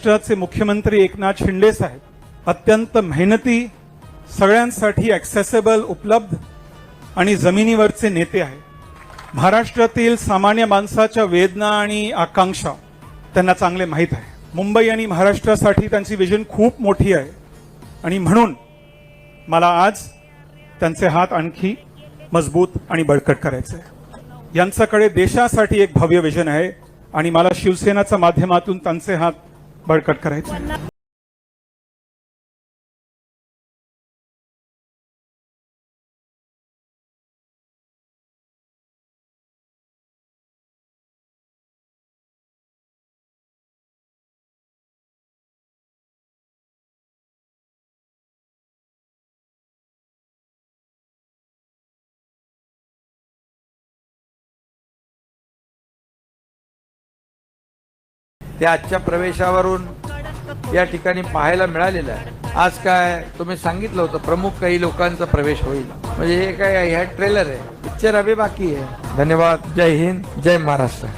महाराष्ट्राचे मुख्यमंत्री एकनाथ शिंदे साहेब अत्यंत मेहनती सगळ्यांसाठी ॲक्सेसेबल उपलब्ध आणि जमिनीवरचे नेते आहेत. महाराष्ट्रातील सामान्य माणसाच्या वेदना आणि आकांक्षा त्यांना चांगले माहीत आहे. मुंबई आणि महाराष्ट्रासाठी त्यांची विजन खूप मोठी आहे. आणि म्हणून मला आज त्यांचे हात आणखी मजबूत आणि बळकट करायचे आहे. यांच्याकडे देशासाठी एक भव्य विजन आहे आणि मला शिवसेनाच्या माध्यमातून त्यांचे हात बळकट करायचं. ते त्या आजच्या प्रवेशावरून या ठिकाणी पाहायला मिळालेलं आहे. आज काय तुम्ही सांगितलं होतं प्रमुख काही लोकांचा प्रवेश होईल. म्हणजे हे काय ह्या ट्रेलर आहे. पिक्चर अभि बाकी आहे. धन्यवाद. जय हिंद. जय महाराष्ट्र.